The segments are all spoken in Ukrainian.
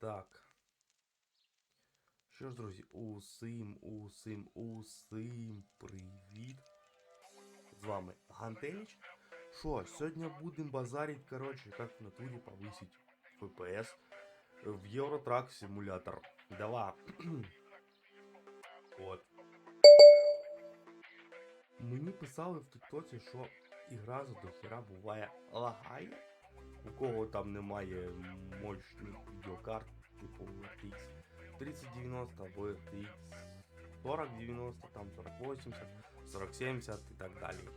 Так. Що ж, друзі, усім, усім, усім привіт. З вами Гантеліч. Що, сьогодні будемо базарить, короче, как в натуре повысить FPS в Eurotrack симулятор 2. От. Мені писали в Тіктоці, що ігра за дохера буває лагає. У кого там немає мощних відеокарт, типу RTX 3090 або RTX 4090, там 4080, 4070 і так далі.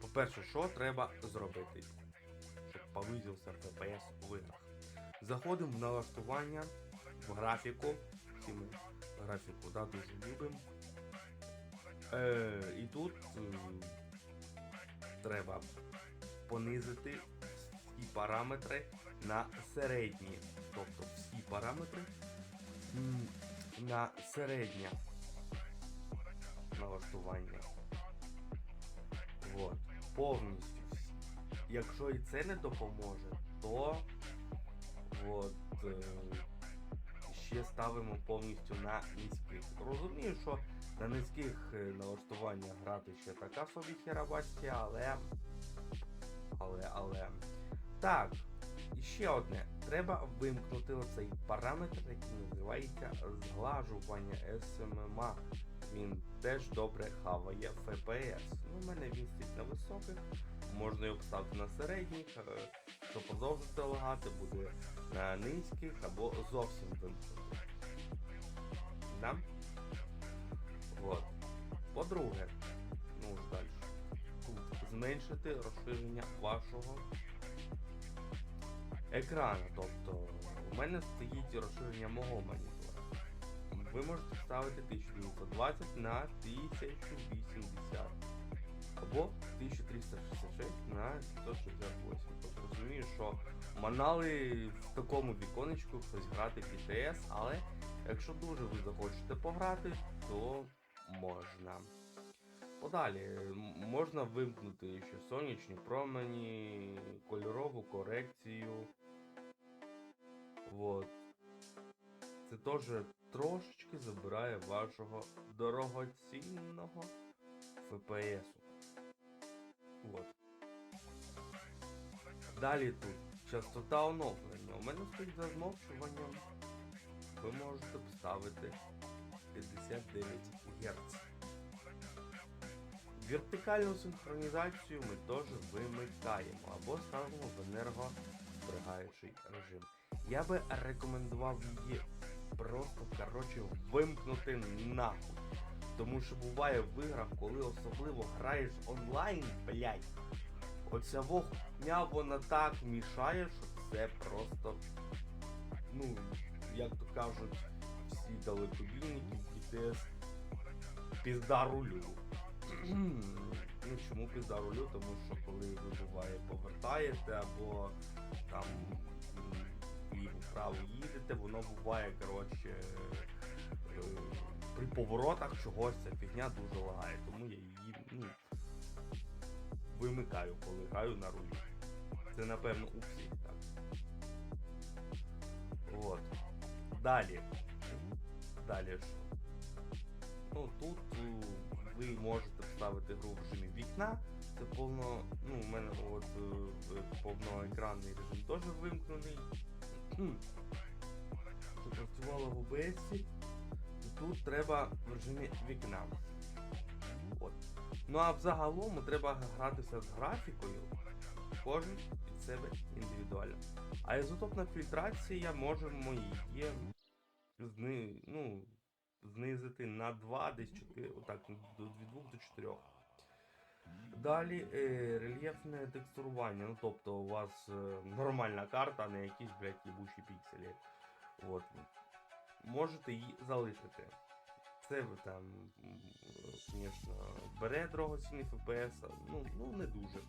По-перше, що треба зробити, щоб повизився FPS у іграх? Заходимо в налаштування, в графіку. Всі ми графіку да, дуже любимо. Е, і тут е, треба понизити всі параметри на середні. Тобто всі параметри на середнє налаштування. От. Повністю всі. Якщо і це не допоможе, то от, е, ще ставимо повністю на низьких. Розумію, що на низьких е, налаштуваннях грати ще така собі херабастія, але. Але, але. Так, і ще одне. Треба вимкнути оцей параметр, який називається зглажування SMMA. Він теж добре хаває FPS. Ну, у мене він стоїть на високих, можна його поставити на середніх, е, щоб продовжити лагати, буде на низьких або зовсім вимкнути. Да? Вот. По-друге, зменшити розширення вашого екрану. Тобто у мене стоїть розширення мого монітора. Ви можете ставити 1920 на 1080 або 1366 на 168. Тобто розумію, що манали в такому віконечку хтось грати BTS, але якщо дуже ви захочете пограти, то можна. Подалі можна вимкнути ще сонячні промені, кольорову корекцію. Вот. Це теж трошечки забирає вашого дорогоцінного FPS. Вот. Далі тут частота оновлення. У мене стоїть за змовчуванням. Ви можете поставити 59 Гц. Вертикальну синхронізацію ми теж вимикаємо або ставимо в енергозберігаючий режим. Я би рекомендував її просто коротше вимкнути нахуй. Тому що буває в іграх, коли особливо граєш онлайн, блять, оця вогня вона так мішає, що це просто, ну, як то кажуть, всі далекобійники в BTS пізда рулю. Ну чому пізда рулю? Тому що коли ви буває повертаєте або там вліво-вправо їдете, воно буває, коротше, е, при поворотах чогось ця фігня дуже лагає. Тому я її ну, вимикаю, коли граю на рулі. Це напевно у всіх так. От. Далі. Далі що? Ну тут ви можете вставити гру в режимі вікна. Це повно, ну, у мене от е, повноекранний режим теж вимкнений. Щоб працювало в OBS, тут треба в режимі вікна. От. Ну а взагалом треба гратися з графікою, кожен під себе індивідуально. А ізотопна фільтрація можемо її ну, знизити на 2, десь 4, отак, до 2 до 4. Далі е, рельєфне текстурування. Ну, тобто у вас е, нормальна карта, а не якісь, блядь, їбучі пікселі. От. Можете її залишити. Це ви там, звісно, бере дорогоцінний FPS, ну, ну не дуже.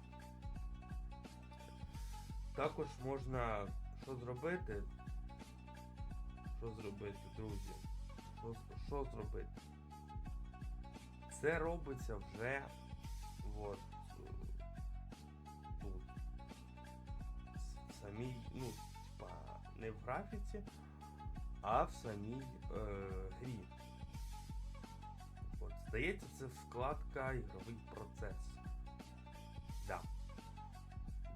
Також можна що зробити? Що зробити, друзі? Що, що зробити? Це робиться вже от, тут. С- Самій, ну, типа, не в графіці, а в самій е, грі. От, здається, це вкладка ігровий процес. Да.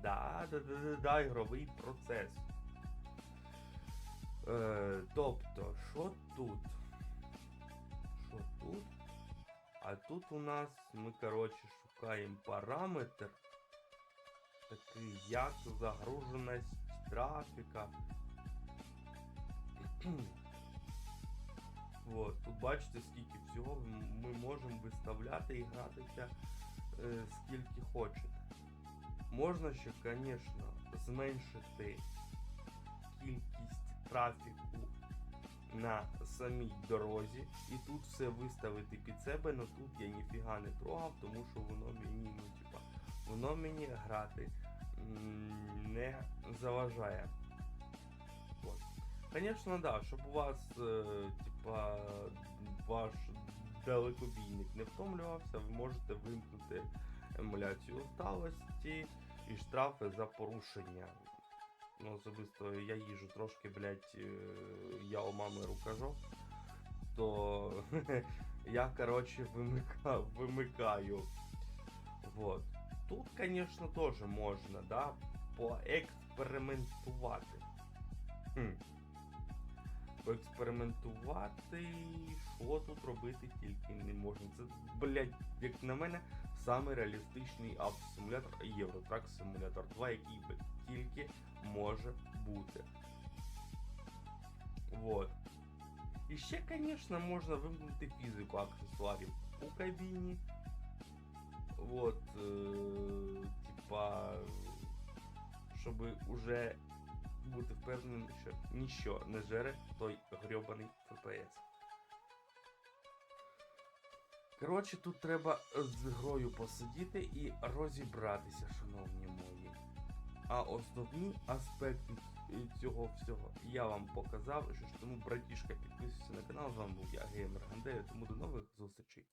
Да, да, да, да, да, ігровий процес. Е, тобто, що тут? А тут у нас ми, коротше, шукаємо параметр, такий як загруженість трафіка. Вот, тут бачите, скільки всього ми можемо виставляти і гратися е, скільки хочете. Можна ще, звісно, зменшити кількість трафіку на самій дорозі і тут все виставити під себе, але тут я ніфіга не трогав, тому що воно мені, ну, типа, воно мені грати не заважає. Звісно, да, щоб у вас, е, типа, ваш далекобійник не втомлювався, ви можете вимкнути емуляцію усталості і штрафи за порушення. Ну, особисто я їжу трошки, блядь, е, я у мами рукажу, то я, короче, вимикаю, вимикаю. Вот. Тут, конечно, тоже можна, да, поекспериментувати. Хм. Поекспериментувати, що тут робити тільки не можна. Це, блядь, як на мене, самий реалістичний авто-симулятор Євротрак Симулятор 2, який би тільки може бути. Вот. І ще, звісно, можна вимкнути фізику аксесуарів у кабіні. Вот, е, типа, щоб уже бути впевненим, що ніщо не жере той грьобаний FPS. Коротше, тут треба з грою посидіти і розібратися, шановні мої. А основні аспекти цього всього я вам показав. Що ж тому, братішка, підписуйся на канал. З вами був я, Геймер Гандею, тому до нових зустрічей.